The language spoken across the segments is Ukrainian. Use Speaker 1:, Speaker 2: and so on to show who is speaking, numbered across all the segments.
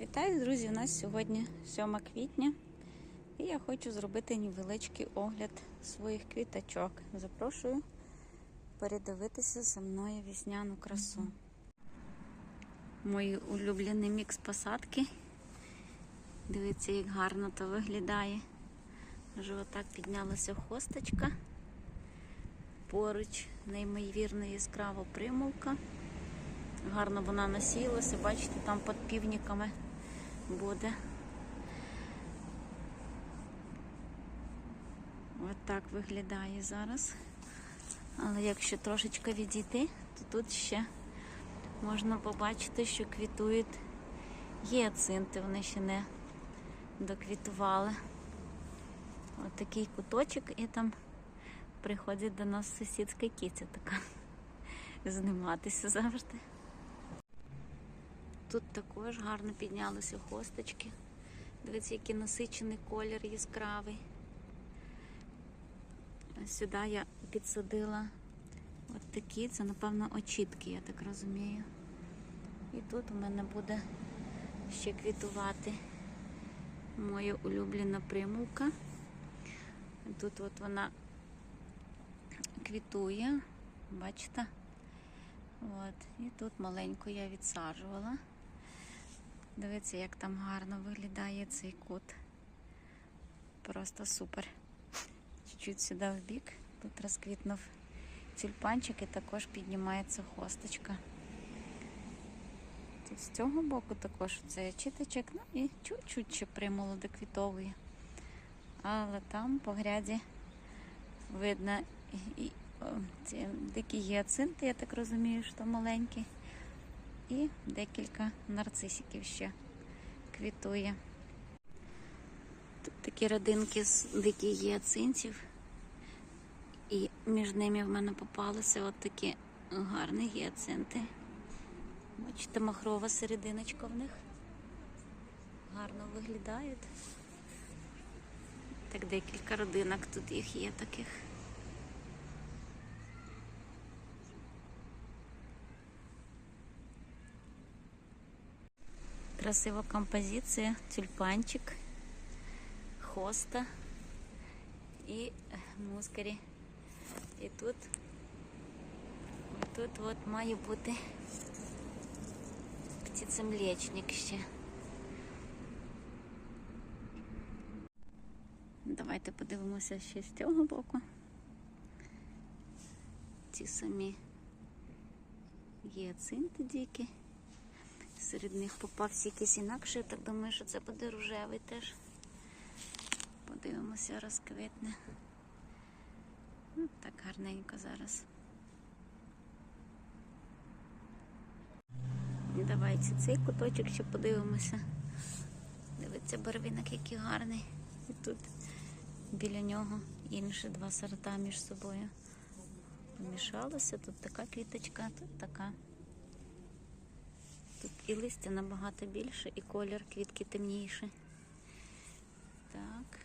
Speaker 1: Вітаю, друзі! У нас сьогодні 7 квітня, і я хочу зробити невеличкий огляд своїх квіточок. Запрошую передивитися зі мною весняну красу. Мої улюблений мікс посадки. Дивіться, як гарно то виглядає. Вже отак піднялася хосточка. Поруч неймовірно яскрава примулка. Гарно вона насіялася, бачите, там під півниками буде. Ось так виглядає зараз. Але якщо трошечки відійти, то тут ще можна побачити, що квітують гіацинти, вони ще не доквітували. Ось такий куточок і там приходить до нас сусідська кіця така. Зніматися завжди. Тут також гарно піднялися хосточки. Дивіться, який насичений колір яскравий. Сюди я підсадила от такі, це, напевно, очітки, я так розумію. І тут у мене буде ще квітувати моя улюблена примулка. Тут от вона квітує, бачите? От. І тут маленьку я відсаджувала. Дивіться, як там гарно виглядає цей кут. Просто супер. Чуть-чуть сюди в бік. Тут розквітнув тюльпанчик і також піднімається хосточка. Тут з цього боку також цей читочок, ну і чуть-чуть ще примолодоквітовує. Але там по гряді видно і ці дикі гіацинти, я так розумію, що маленькі. І декілька нарцисиків ще квітує. Тут такі родинки з диких гіацинтів. І між ними в мене попалися от такі гарні гіацинти. Бачите, махрова серединочка в них. Гарно виглядають. Так декілька родинок тут їх є таких. Красива композиція, тюльпанчик, хоста і мускарі. І тут, тут от має бути птицемлечник ще. Давайте подивимося ще з цього боку. Ці самі гіацинти дикі. Серед них попався якийсь інакший, так думаю, що це буде рожевий теж. Подивимося, розквітне. Ну, так гарненько зараз. Давайте цей куточок ще подивимося. Дивіться, барвінок який гарний. І тут біля нього інші два сорта між собою помішалося. Тут така квіточка, тут така. Тут і листя набагато більше, і колір квітки темніший. Так.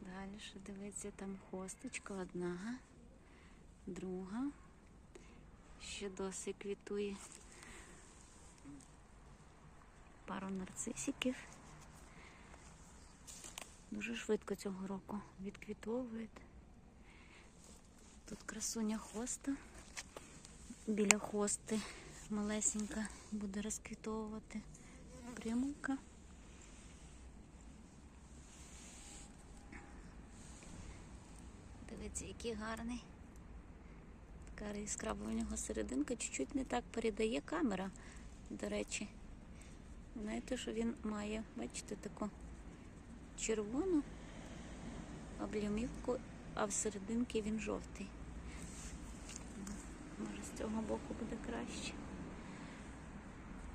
Speaker 1: Далі дивіться, там хосточка одна, друга. Ще досі квітує пару нарцисиків. Дуже швидко цього року відквітовують. Тут красуня хоста. Біля хости малесенька буде розквітовувати примулка. Дивіться, який гарний. Така яскрава у нього серединка, чуть-чуть не так передає камера, до речі. Знаєте, що він має, бачите, таку червону облямівку, а всерединки він жовтий. Може з цього боку буде краще.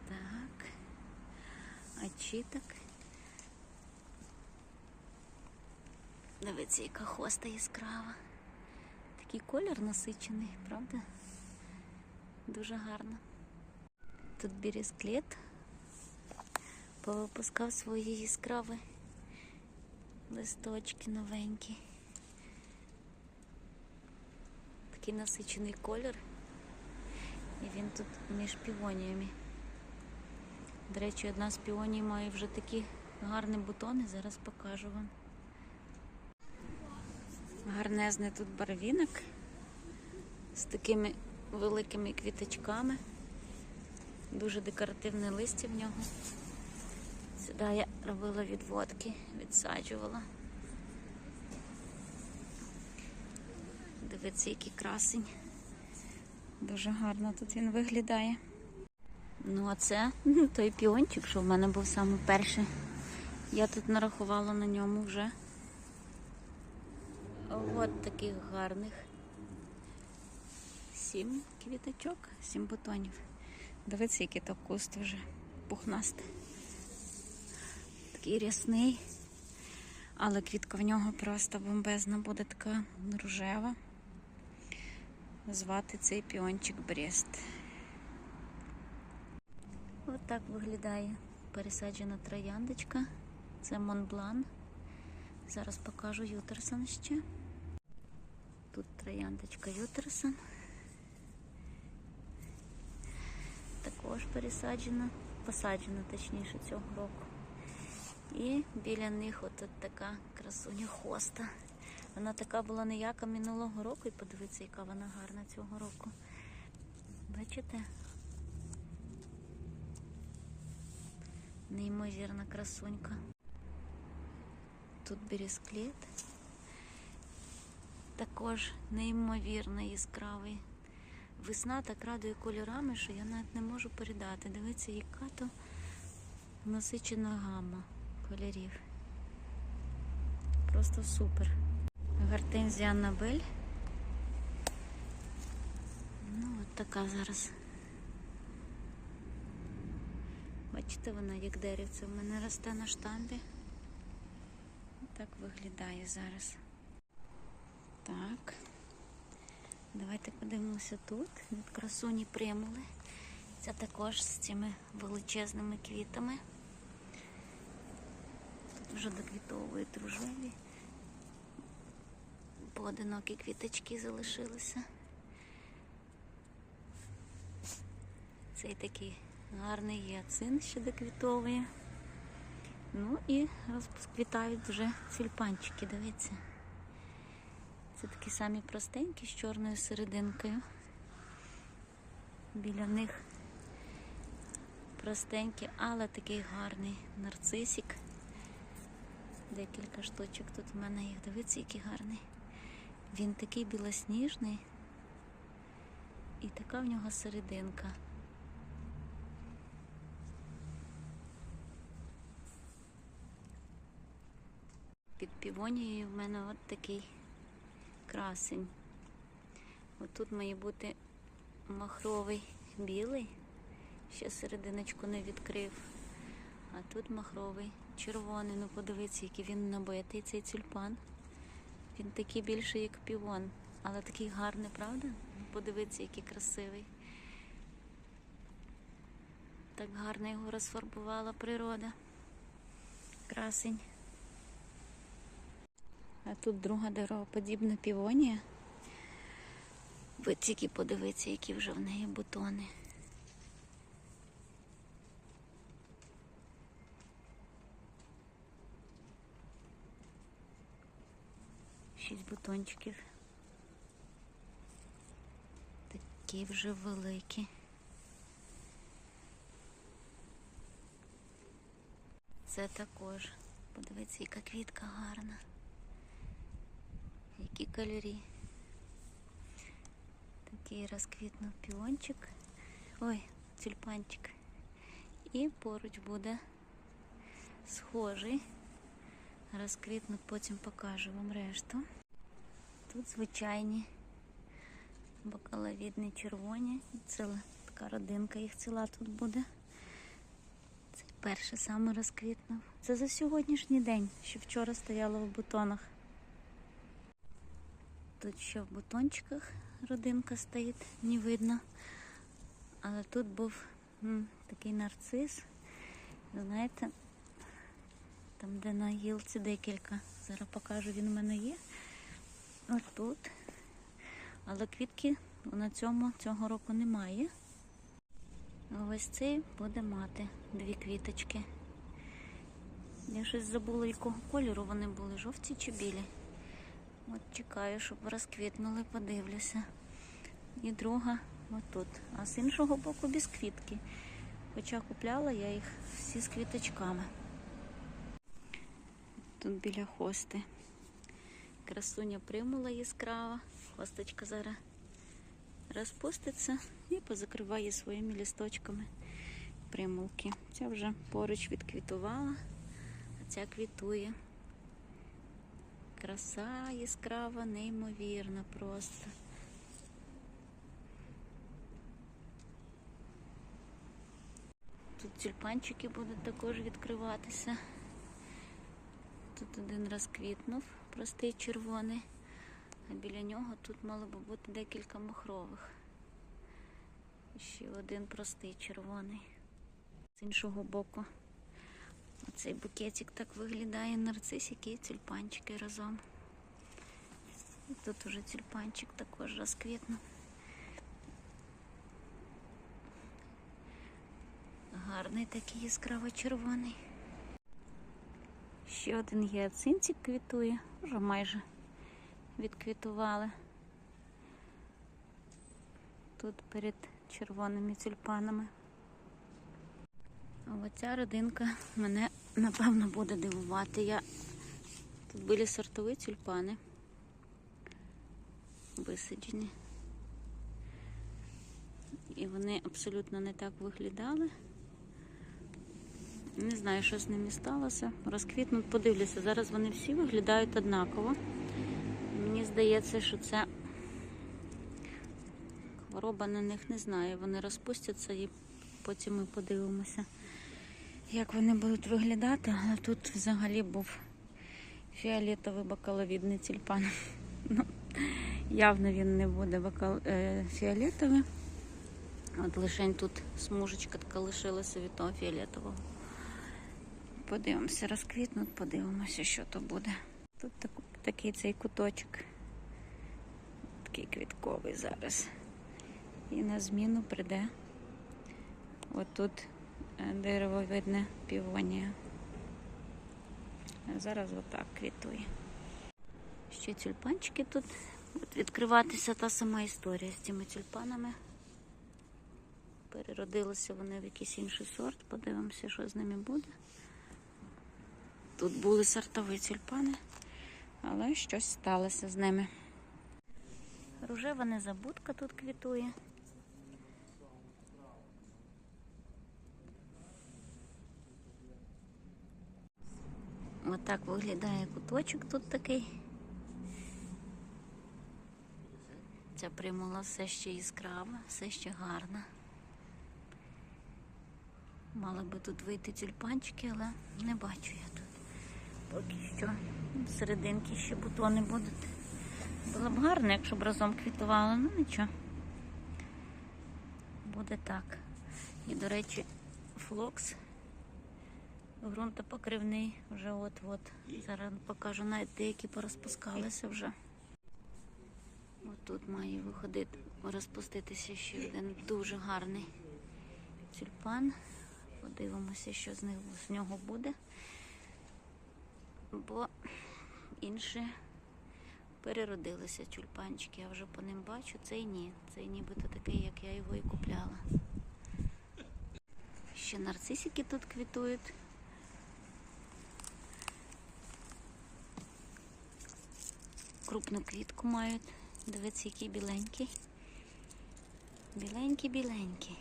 Speaker 1: Так. А чіток. Дивіться, яка хоста яскрава. Такий колір насичений, правда? Дуже гарно. Тут бірісклет повипускав свої яскраві листочки новенькі. Такий насичений колір. І він тут між півоніями. До речі, одна з піоній має вже такі гарні бутони, зараз покажу вам. Гарнезний тут барвінок з такими великими квіточками. Дуже декоративне листя в нього. Сюди я робила відводки, відсаджувала. Дивіться, який красень. Дуже гарно тут він виглядає. Ну, а це той піончик, що в мене був саме перший. Я тут нарахувала на ньому вже. От таких гарних. Сім квіточок, сім бутонів. Дивіться, який то куст вже пухнастий. Такий рясний, але квітка в нього просто бомбезна буде така рожева. Звати цей піончик Брест. Ось так виглядає пересаджена трояндочка. Це Монблан. Зараз покажу Ютерсон ще. Тут трояндочка Ютерсон. Також пересаджена, посаджена точніше цього року. І біля них от така красуня хоста. Вона така була ніяка минулого року, і подивіться, яка вона гарна цього року. Бачите? Неймовірна красунька. Тут бересклет. Також неймовірно яскравий. Весна так радує кольорами, що я навіть не можу передати. Дивіться, яка то насичена гамма кольорів. Просто супер. Гортензія Аннабель. Ну, от така зараз. Бачите, вона як деревце в мене росте на штамбі. Так виглядає зараз. Так. Давайте подивимося тут. Красуні примули. Це також з цими величезними квітами. Тут вже доквітовують рожеві. Поодинокі квіточки залишилися. Цей такий гарний гіацин ще доквітовує. Ну і розквітають вже тюльпанчики, дивіться. Це такі самі простенькі з чорною серединкою. Біля них простенькі, але такий гарний нарцисик. Декілька штучок тут в мене їх. Дивіться, який гарний. Він такий білосніжний і така в нього серединка. Під півонією в мене от такий красень. От тут має бути махровий білий, ще серединочку не відкрив. А тут махровий червоний. Ну подивіться, який він набитий, цей тюльпан. Він такий більший, як півон, але такий гарний, правда? Подивіться, який красивий. Так гарно його розфарбувала природа. Красень. А тут друга дерево-подібна півонія. Ви тільки подивіться, які вже в неї бутони. Шість бутончиків. Такі вже великі. Це також. Подивіться, яка квітка гарна. Які кольорі. Такий розквітнув піончик. Ой, тюльпанчик. І поруч буде схожий. Розквітну, потім покажу вам решту. Тут звичайні бакаловідні червоні. Ціла така родинка їх ціла тут буде. Це перше саме розквітнув. Це за сьогоднішній день, що вчора стояло в бутонах. Тут ще в бутончиках родинка стоїть, не видно. Але тут був м, такий нарцис. Знаєте, там, де на гілці декілька. Зараз покажу, він у мене є. Ось тут. Але квітки на цьому цього року немає. Ось цей буде мати дві квіточки. Я щось забула, якого кольору вони були, жовті чи білі. От чекаю, щоб розквітнули, подивлюся. І друга отут. А з іншого боку без. Хоча купляла я їх всі з квіточками. Тут біля хости. Красуня примула яскрава. Хосточка зараз розпуститься і позакриває своїми лісточками примулки. Ця вже поруч відквітувала, а ця квітує. Краса яскрава, неймовірна просто. Тут тюльпанчики будуть також відкриватися. Тут один розквітнув, простий червоний, а біля нього тут мало би бути декілька махрових. І ще один простий червоний. З іншого боку. Оцей букетик так виглядає нарцисики і тюльпанчики разом. І тут уже тюльпанчик також розквітнув. Гарний такий яскраво червоний. Ще один гіацинтик квітує, вже майже відквітували. Тут перед червоними тюльпанами. Оця родинка мене напевно буде дивувати. Я... Тут були сортові тюльпани висаджені. І вони абсолютно не так виглядали. Не знаю, що з ними сталося. Розквітнуть, подивлюся. Зараз вони всі виглядають однаково. Мені здається, що це хвороба на них не знаю. Вони розпустяться і потім ми подивимося, як вони будуть виглядати. Але тут взагалі був фіолетовий бакаловідний тюльпан. Ну, явно він не буде бакал... е, фіолетовий. От лишень тут смужечка така лишилася від того фіолетового. Подивимося, розквітнуть, подивимося, що то буде. Тут так, такий цей куточок. Такий квітковий зараз. І на зміну прийде отут дерево видне півонія. А зараз отак квітує. Ще тюльпанчики тут. От відкриватися та сама історія з цими тюльпанами. Переродилися вони в якийсь інший сорт. Подивимося, що з ними буде. Тут були сортові тюльпани, але щось сталося з ними. Рожева незабудка тут квітує. Отак виглядає куточок тут такий. Ця примула все ще яскрава, все ще гарна. Мали би тут вийти тюльпанчики, але не бачу я тут. Поки що серединки ще бутони будуть. Було б гарно, якщо б разом квітували, ну нічого. Буде так. І, до речі, флокс ґрунтопокривний вже от-от. Зараз покажу, навіть деякі порозпускалися вже. От тут має виходити, розпуститися ще один дуже гарний тюльпан. Подивимося, що з, них, з нього буде. Бо інші переродилися тюльпанчики. Я вже по ним бачу. Цей ні. Цей нібито такий, як я його і купляла. Ще нарцисики тут квітують. Крупну квітку мають. Дивіться, який біленький. Біленький, біленький.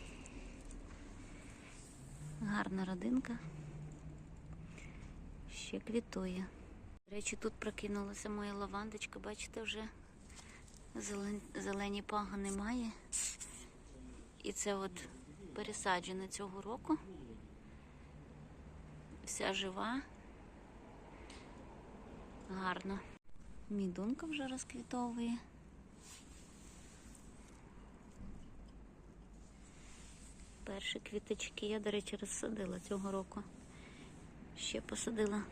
Speaker 1: Гарна родинка. Ще квітує. До речі, тут прокинулася моя лавандочка, бачите, вже зелен... зелені пага немає. І це от пересаджена цього року. Вся жива. Гарно. Мідунка вже розквітовує. Перші квіточки я, до речі, розсадила цього року. Ще посадила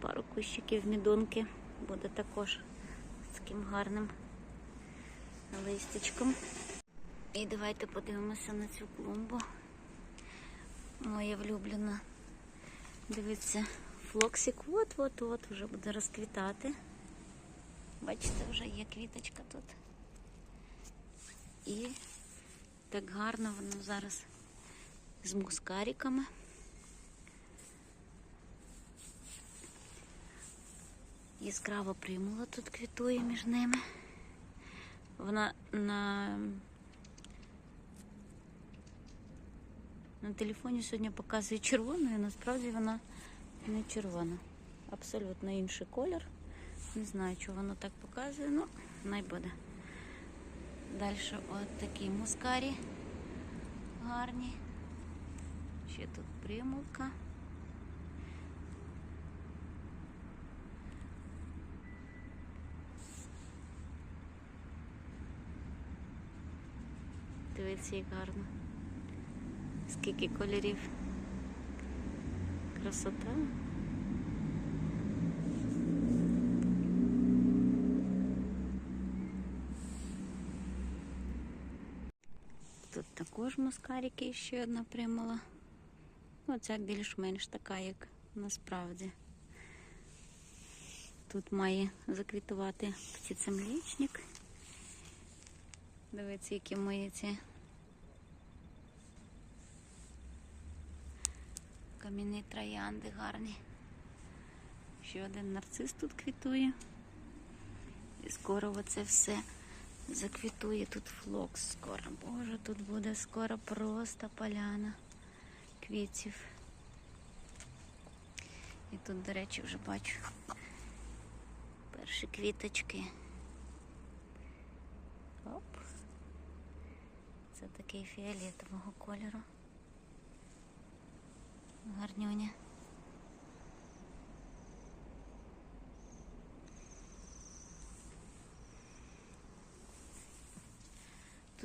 Speaker 1: пару кущиків мідунки. Буде також з таким гарним листячком. І давайте подивимося на цю клумбу. Моя влюблена. Дивіться, флоксик от-от-от вже буде розквітати. Бачите, вже є квіточка тут. І так гарно воно зараз з мускариками. Яскрава примула тут квітує між ними. Вона на, на телефоні сьогодні показує червоною, насправді вона не червона. Абсолютно інший колір. Не знаю, чого воно так показує, ну, най буде. Далі от такі мускарі гарні. Ще тут примулка. Дивіться, як гарно. Скільки кольорів. Красота. Тут також мускарики ще одна примула. Оця більш-менш така, як насправді. Тут має заквітувати птицемлічник. Дивіться, які мої ці кам'яні троянди гарні. Ще один нарцис тут квітує. І скоро оце все заквітує. Тут флокс скоро. Боже, тут буде скоро просто поляна квітів. І тут, до речі, вже бачу перші квіточки. Оп. Це такий фіолетового кольору. Гарнюня.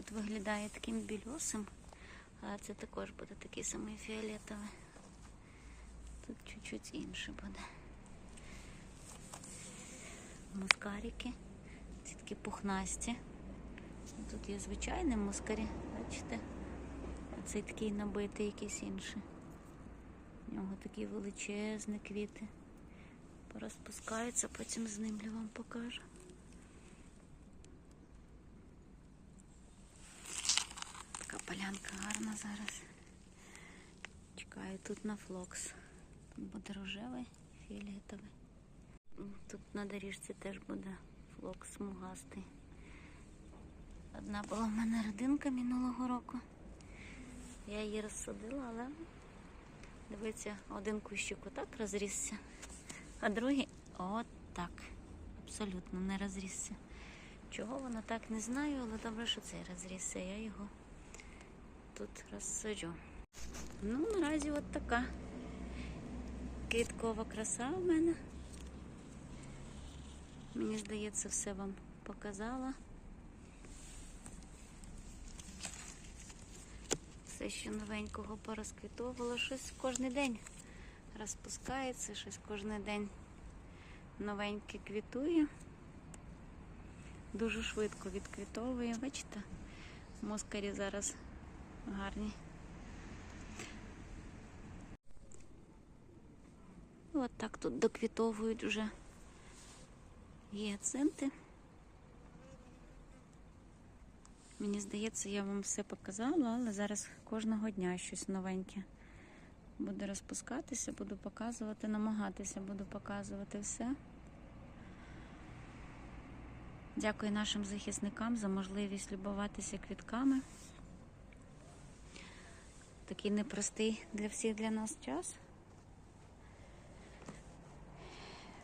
Speaker 1: Тут виглядає таким білюсим, а це також буде такий самий фіолетовий. Тут чуть-чуть інше буде. Мускарики. Ці такі пухнасті. Тут є звичайні мускарі, бачите? А цей такий набитий якийсь інший. У нього такі величезні квіти. Порозпускаються, потім знімлю вам покажу. Полянка гарна зараз. Чекаю тут на флокс. Буде рожевий, фіолетовий. Тут на доріжці теж буде флокс смугастий. Одна була в мене родинка минулого року. Я її розсадила, але дивіться, один кущик отак розрісся, а другий от так. Абсолютно не розрісся. Чого воно так не знаю, але добре, що цей розрісся. Я його тут розсаджу. Ну, наразі от така квіткова краса в мене. Мені здається, все вам показала. Все, що новенького порозквітовувало, щось кожен день розпускається, щось кожен день новеньке квітує. Дуже швидко відквітовує. Бачите, москарі зараз гарні. От так тут доквітовують вже гіацинти. Мені здається, я вам все показала, але зараз кожного дня щось новеньке буде розпускатися, буду показувати, намагатися буду показувати все. Дякую нашим захисникам за можливість любуватися квітками. Такий непростий для всіх для нас час.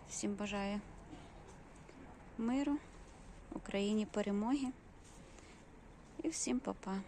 Speaker 1: Всім бажаю миру, Україні перемоги і всім па-па.